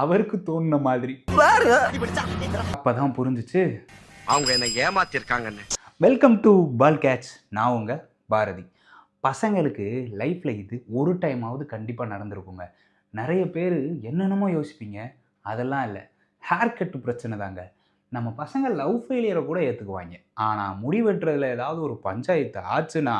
அவருக்கு தோணுன மாதிரி. அப்பதான் புரிஞ்சுச்சு. அவங்க என்ன ஏமாத்திருக்காங்கன்னு. வெல்கம் டு பால் கேட்ச் நான் உங்க பாரதி. பசங்களுக்கு லைஃப்பில் இது ஒரு டைமாவது கண்டிப்பாக நடந்திருக்குங்க. நிறைய பேர் என்னென்னமோ யோசிப்பீங்க. அதெல்லாம் இல்லை. ஹேர் கட்டு பிரச்சனை தாங்க. நம்ம பசங்க லவ் ஃபெயிலியரை கூட ஏற்றுக்குவாங்க ஆனால் முடி வெட்டுறதுல ஏதாவது ஒரு பஞ்சாயத்து ஆச்சுன்னா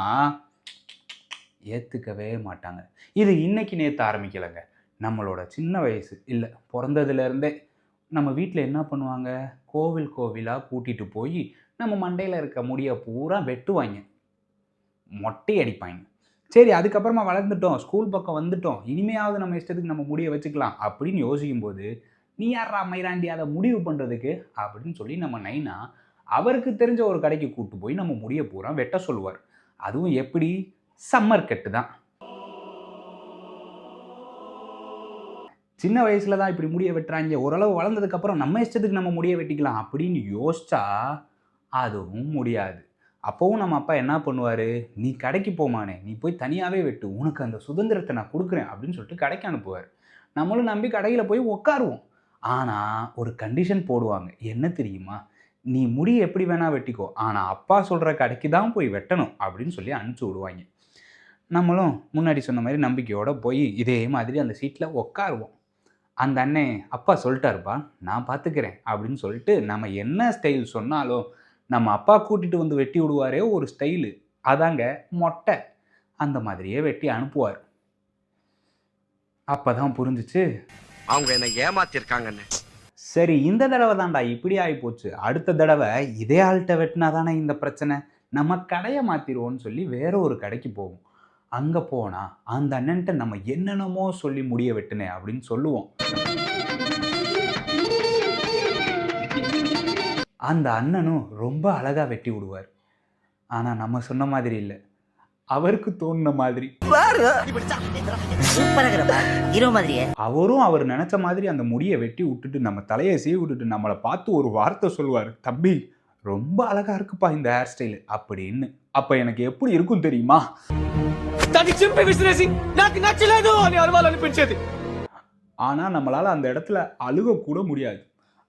ஏற்றுக்கவே மாட்டாங்க. இது இன்னைக்கு நேற்று ஆரம்பிக்கலைங்க. நம்மளோட சின்ன வயசு. இல்லை பிறந்ததுலேருந்தே நம்ம வீட்டில் என்ன பண்ணுவாங்க? கோவில் கோவிலாக கூட்டிகிட்டு போய் நம்ம மண்டையில் இருக்க முடியை பூரா வெட்டுவாங்க மொட்டை அடிப்பாங்க சரி அதுக்கப்புறமா வளர்ந்துட்டோம். ஸ்கூல் பக்கம் வந்துட்டோம். இனிமையாவது நம்ம இஷ்டத்துக்கு நம்ம முடியை வச்சுக்கலாம் அப்படின்னு யோசிக்கும்போது நீ யாரா மைராண்டி அதை முடிவு பண்ணுறதுக்கு அப்படின்னு சொல்லி நம்ம நைனா அவருக்கு தெரிஞ்ச ஒரு கடைக்கு கூப்பிட்டு போய் நம்ம முடியை பூரா வெட்ட சொல்லுவார். அதுவும் எப்படி? சம்மர் கட்டு தான். சின்ன வயசில் தான் இப்படி முடிய வெட்டுறாங்க. ஓரளவு வளர்ந்ததுக்கப்புறம் நம்ம இஷ்டத்துக்கு நம்ம முடிய வெட்டிக்கலாம் அப்படின்னு யோசிச்சா அதுவும் முடியாது. அப்போவும் நம்ம அப்பா என்ன பண்ணுவார்? நீ கடைக்கு போமானே நீ போய் தனியாகவே வெட்டு. உனக்கு அந்த சுதந்திரத்தை நான் கொடுக்குறேன். அப்படின்னு சொல்லிட்டு கடைக்கு அனுப்புவார். நம்மளும் நம்பி கடையில் போய் உட்காருவோம் ஆனால் ஒரு கண்டிஷன் போடுவாங்க. என்ன தெரியுமா? நீ முடி எப்படி வேணால் வெட்டிக்கோ. ஆனால் அப்பா சொல்கிற கடைக்கு தான் போய் வெட்டணும். அப்படின்னு சொல்லி அனுப்பிச்சி விடுவாங்க. நம்மளும் முன்னாடி சொன்ன மாதிரி நம்பிக்கையோடு போய் இதே மாதிரி அந்த சீட்டில் உட்காருவோம் அந்த அண்ணே அப்பா சொல்லிட்டாருப்பா நான் பார்த்துக்கிறேன் அப்படின்னு சொல்லிட்டு நம்ம என்ன ஸ்டைல் சொன்னாலும் நம்ம அப்பா கூட்டிகிட்டு வந்து வெட்டி விடுவாரே ஒரு ஸ்டைலு அதாங்க மொட்டை. அந்த மாதிரியே வெட்டி அனுப்புவார். அப்போ தான் புரிஞ்சிச்சு. அவங்க என்ன ஏமாத்திருக்காங்கன்னு சரி இந்த தடவை தான்டா இப்படி ஆகிப்போச்சு அடுத்த தடவை இதே ஆள்கிட்ட வெட்டினா தானே இந்த பிரச்சனை? நம்ம கடையை மாற்றிடுவோன்னு சொல்லி வேற ஒரு கடைக்கு போவோம். அங்கே போனால் அந்த அண்ணன்ட்ட நம்ம என்னென்னமோ சொல்லி முடிய வெட்டினேன் அப்படின்னு சொல்லுவோம். அந்த அண்ணனும் ரொம்ப அழகாக வெட்டி விடுவார். ஆனால் நம்ம சொன்ன மாதிரி இல்லை. அவருக்கு தோணுன மாதிரி. அவரும் அவர் நினச்ச மாதிரி அந்த முடியை வெட்டி விட்டுட்டு நம்ம தலையை சீவி விட்டுட்டு நம்மளை பார்த்து ஒரு வார்த்தை சொல்லுவார். தம்பி ரொம்ப அழகா இருக்குப்பா இந்த ஹேர் ஸ்டைலு அப்படின்னு அப்ப எனக்கு எப்படி இருக்கும் தெரியுமா? ஆனா நம்மளால அந்த இடத்துல அழுக கூட முடியாது.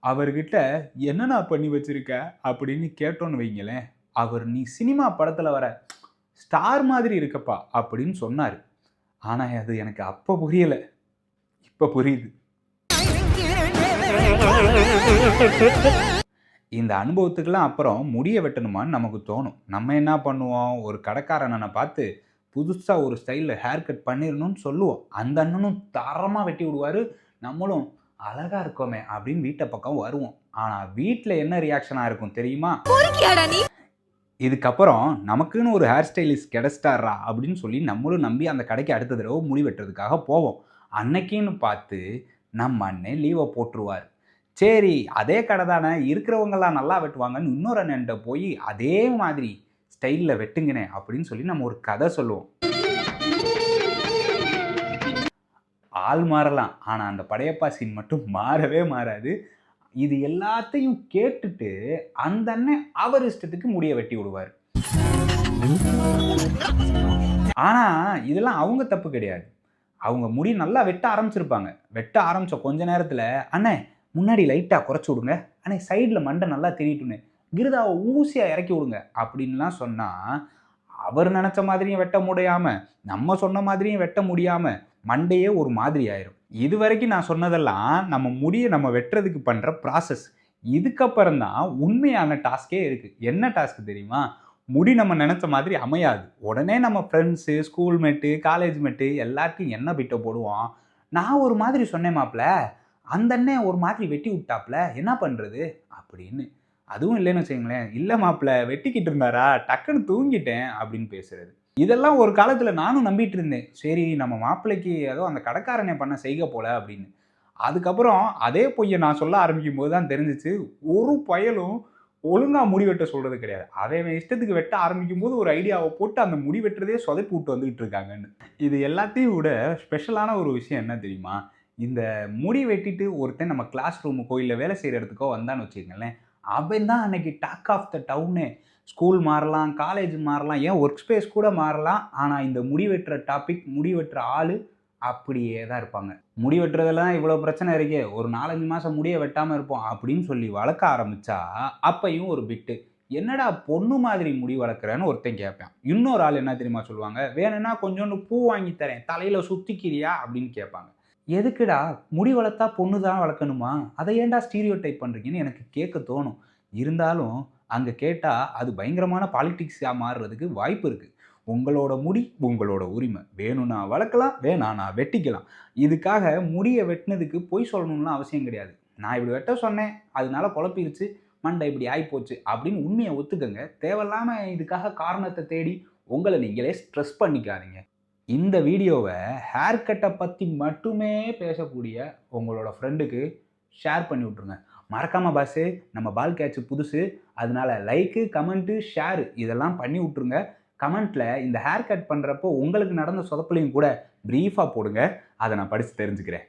அவர்கிட்ட என்னென்ன பண்ணி வச்சிருக்க? அப்படின்னு கேட்டோன்னு வைங்களேன் அவர் நீ சினிமா படத்துல வர ஸ்டார் மாதிரி இருக்கப்பா அப்படின்னு சொன்னார். ஆனா அது எனக்கு அப்ப புரியல. இப்ப புரியுது. இந்த அனுபவத்துக்கெல்லாம் அப்புறம் முடிய வெட்டணுமான்னு நமக்கு தோணும். நம்ம என்ன பண்ணுவோம்? ஒரு கடைக்காரனை பார்த்து புதுசாக ஒரு ஸ்டைலில் ஹேர் கட் பண்ணிடணும்னு சொல்லுவோம். அந்த அண்ணனும் தரமாக வெட்டி விடுவார். நம்மளும் அழகா இருக்கோமே அப்படின்னு வீட்டை பக்கம் வருவோம். ஆனால் வீட்டில் என்ன ரியாக்ஷனாக இருக்கும் தெரியுமா? இதுக்கப்புறம் நமக்குன்னு ஒரு ஹேர் ஸ்டைலிஸ்ட் கிடைச்சிட்டாரா அப்படின்னு சொல்லி நம்மளும் நம்பி அந்த கடைக்கு அடுத்த தடவை முடி வெட்டுறதுக்காக போவோம். அன்னைக்குன்னு பார்த்து நம்ம அண்ணன் லீவை போட்டுருவார். சரி அதே கடை தானே இருக்கிறவங்கெல்லாம் நல்லா வெட்டுவாங்கன்னு இன்னொரு அண்ணன்ட்ட போய் அதே மாதிரி ஸ்டைலில் வெட்டுங்கனே அப்படின்னு சொல்லி நம்ம ஒரு கதை சொல்லுவோம். ஆள் மாறலாம் ஆனால் அந்த படையப்பா சீன் மட்டும் மாறவே மாறாது. இது எல்லாத்தையும் கேட்டுட்டு அந்த அண்ணன் அவர் இஷ்டத்துக்கு முடிய வெட்டி விடுவார். ஆனால் இதெல்லாம் அவங்க தப்பு கிடையாது. அவங்க முடி நல்லா வெட்ட ஆரம்பிச்சிருப்பாங்க. வெட்ட ஆரம்பித்த கொஞ்ச நேரத்தில் அண்ணே முன்னாடி லைட்டாக குறைச்சி விடுங்க. ஆனால் சைடில் மண்டை நல்லா தெரியட்டுன்னு. கிருதாவை ஊசியாக இறக்கி விடுங்க. அப்படின்லாம் சொன்னால் அவர் நினச்ச மாதிரியும் வெட்ட முடியாமல் நம்ம சொன்ன மாதிரியும் வெட்ட முடியாமல் மண்டையே ஒரு மாதிரி ஆயிரும். இது வரைக்கும் நான் சொன்னதெல்லாம் நம்ம முடியை நம்ம வெட்டுறதுக்கு பண்ணுற ப்ராசஸ் இதுக்கப்புறம் தான் உண்மையான டாஸ்கே இருக்குது என்ன டாஸ்க் தெரியுமா? முடி நம்ம நினச்ச மாதிரி அமையாது. உடனே நம்ம ஃப்ரெண்ட்ஸு ஸ்கூல்மேட்டு காலேஜ் மேட்டு எல்லாருக்கும் என்ன பிட்ட போடுவோம். நான் ஒரு மாதிரி சொன்னேன் மாப்பிள்ள அந்த அண்ணன் ஒரு மாதிரி வெட்டி விட்டாப்ல என்ன பண்ணுறது அப்படின்னு. அதுவும் இல்லைன்னு வச்சுங்களேன் இல்லை மாப்பிள்ள வெட்டிக்கிட்டு இருந்தாரா? டக்குன்னு தூங்கிட்டேன் அப்படின்னு பேசுறது. இதெல்லாம் ஒரு காலத்தில் நானும் நம்பிட்டு இருந்தேன். சரி நம்ம மாப்பிள்ளைக்கு ஏதோ அந்த கடைக்காரனை பண்ண செய்க போல அப்படின்னு. அதுக்கப்புறம் அதே பொய்யை நான் சொல்ல ஆரம்பிக்கும் போது தான் தெரிஞ்சிச்சு. ஒரு பயலும் ஒழுங்காக முடி வெட்ட சொல்கிறது கிடையாது. அவன் இஷ்டத்துக்கு வெட்ட ஆரம்பிக்கும் போது ஒரு ஐடியாவை போட்டு அந்த முடி வெட்டுறதே சொதைப்பு விட்டு வந்துகிட்டு இருக்காங்கன்னு. இது எல்லாத்தையும் விட ஸ்பெஷலான ஒரு விஷயம் என்ன தெரியுமா? இந்த முடி வெட்டிட்டு ஒருத்தன் நம்ம கிளாஸ் ரூமுக்கோ இல்லை வேலை செய்கிற இடத்துக்கோ வந்தான்னு வச்சுக்கோங்களேன் அவன் தான் அன்னைக்கு talk of the town school மாறலாம் காலேஜ் மாறலாம் ஏன் ஒர்க் ஸ்பேஸ் கூட மாறலாம் ஆனால் இந்த முடி வெட்டுற டாபிக் முடி வெட்டுற ஆள் அப்படியே தான் இருப்பாங்க. முடி வெட்டுறதெல்லாம் இவ்வளோ பிரச்சனை இருக்கே ஒரு நாலஞ்சு மாதம் முடியை வெட்டாமல் இருப்போம் அப்படின்னு சொல்லி வளர்க்க ஆரம்பித்தா அப்பையும் ஒரு பிட்டு என்னடா பொண்ணு மாதிரி முடி வளர்க்குறேன்னு ஒருத்தன் கேட்பான். இன்னொரு ஆள் என்ன தெரியுமா சொல்லுவாங்க? வேணும்னா கொஞ்சோண்டு பூ வாங்கி தரேன் தலையில் சுற்றிக்கிறியா அப்படின்னு கேட்பாங்க. எதுக்குடா? முடி வளர்த்தா பொண்ணு தான் வளர்க்கணுமா? அதை ஏன்டா ஸ்டீரியோ டைப் பண்ணுறீங்கன்னு எனக்கு கேட்க தோணும். இருந்தாலும் அங்கே கேட்டால் அது பயங்கரமான பாலிட்டிக்ஸாக மாறுறதுக்கு வாய்ப்பு இருக்குது உங்களோட முடி உங்களோட உரிமை. வேணும்னா வளர்க்கலாம் வேணானா வெட்டிக்கலாம். இதுக்காக முடியை வெட்டினதுக்கு பொய் சொல்லணும்லாம் அவசியம் கிடையாது. நான் இப்படி வெட்ட சொன்னேன் அதனால குழப்பிருச்சு மண்டை இப்படி ஆகிப்போச்சு அப்படின்னு உண்மையை ஒத்துக்கங்க. தேவையில்லாமல் இதுக்காக காரணத்தை தேடி உங்களை நீங்களே ஸ்ட்ரெஸ் பண்ணிக்காதீங்க. இந்த வீடியோவை ஹேர் கட்டை பற்றி மட்டுமே பேசக்கூடிய உங்களோட ஃப்ரெண்டுக்கு ஷேர் பண்ணி விட்ருங்க மறக்காமல் பாஸு நம்ம பால் கேட்ச் புதுசு அதனால லைக்கு கமெண்ட்டு ஷேர் இதெல்லாம் பண்ணி விட்ருங்க கமெண்ட்டில் இந்த ஹேர் கட் பண்ணுறப்போ உங்களுக்கு நடந்த சொதப்புலையும் கூட ப்ரீஃபாக போடுங்க. அதை நான் படித்து தெரிஞ்சுக்கிறேன்.